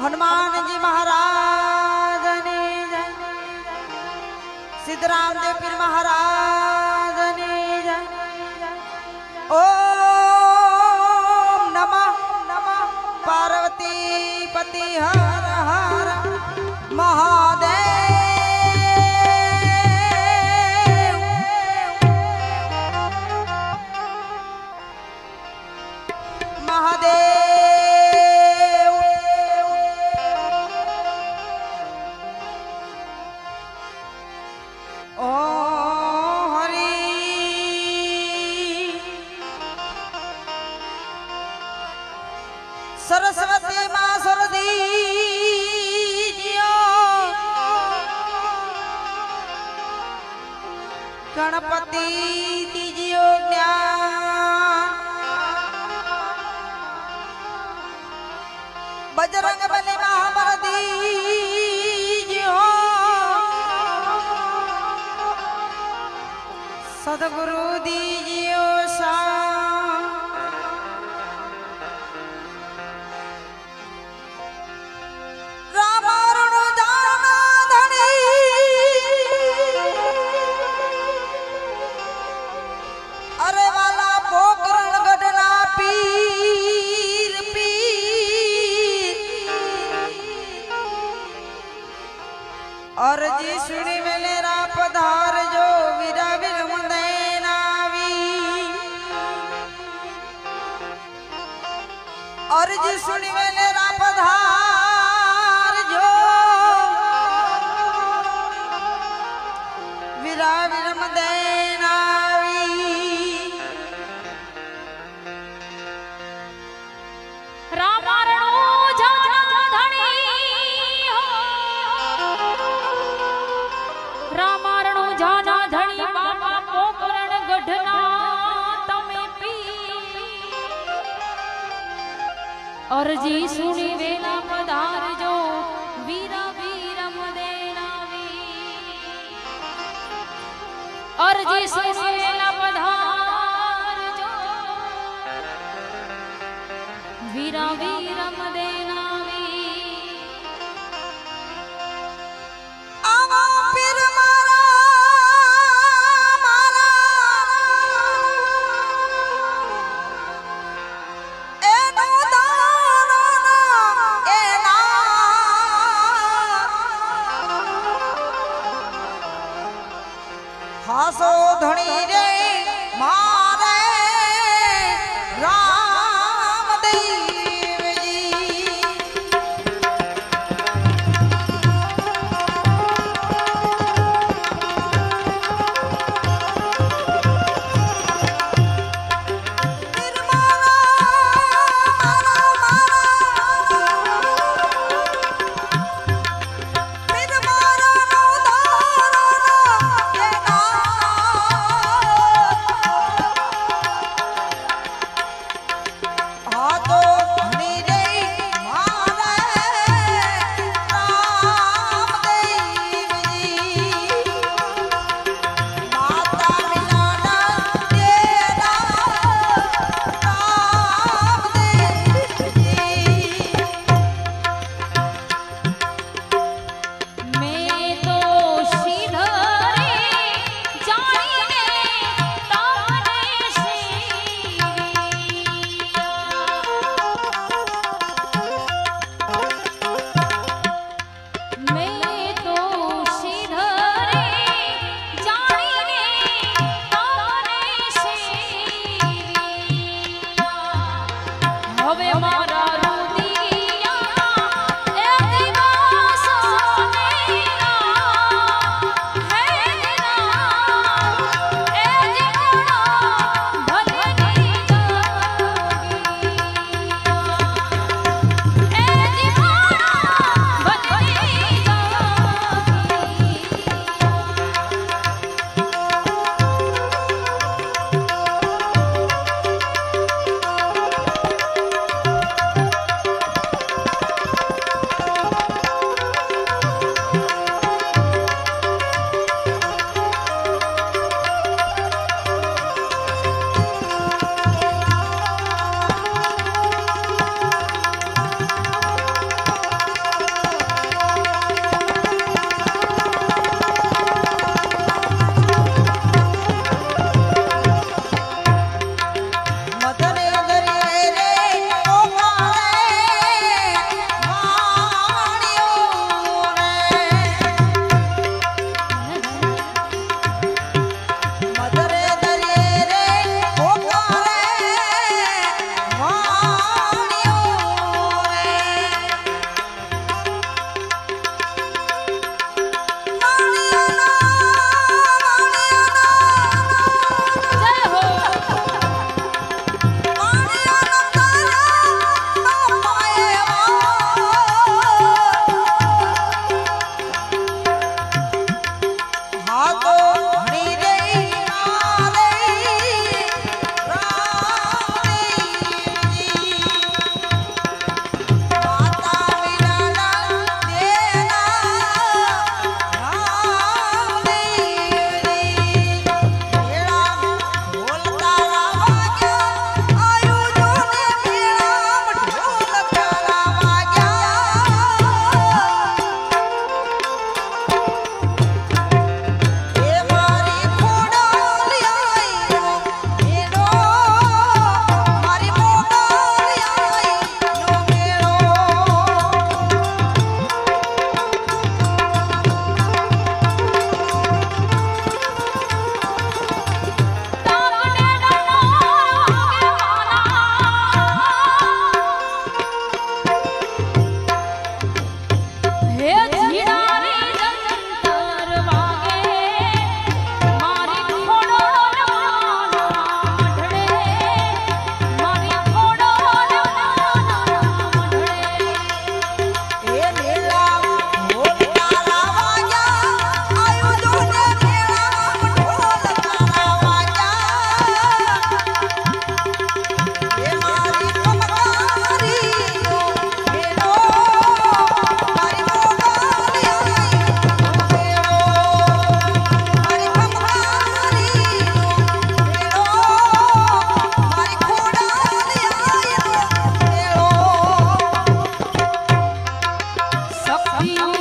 હનુમાનજી મહારાજની જય સિદ્ધરામદેવ પીર મહારાજની જય ઓમ નમઃ નમઃ પાર્વતી પતિ હર સરસ્વતી માં સરદી ગણપતિ દીજીઓ જ્ઞાન. બજરંગ બલી સદગુરુ દીજીઓ સા અરજી સુણી વેલેરા પધારજો અરજી સુણી વેલા પધારજો વીરા વીરમ દેનાવી અરજી સુણી વેલા પધારજો વીરા Oh.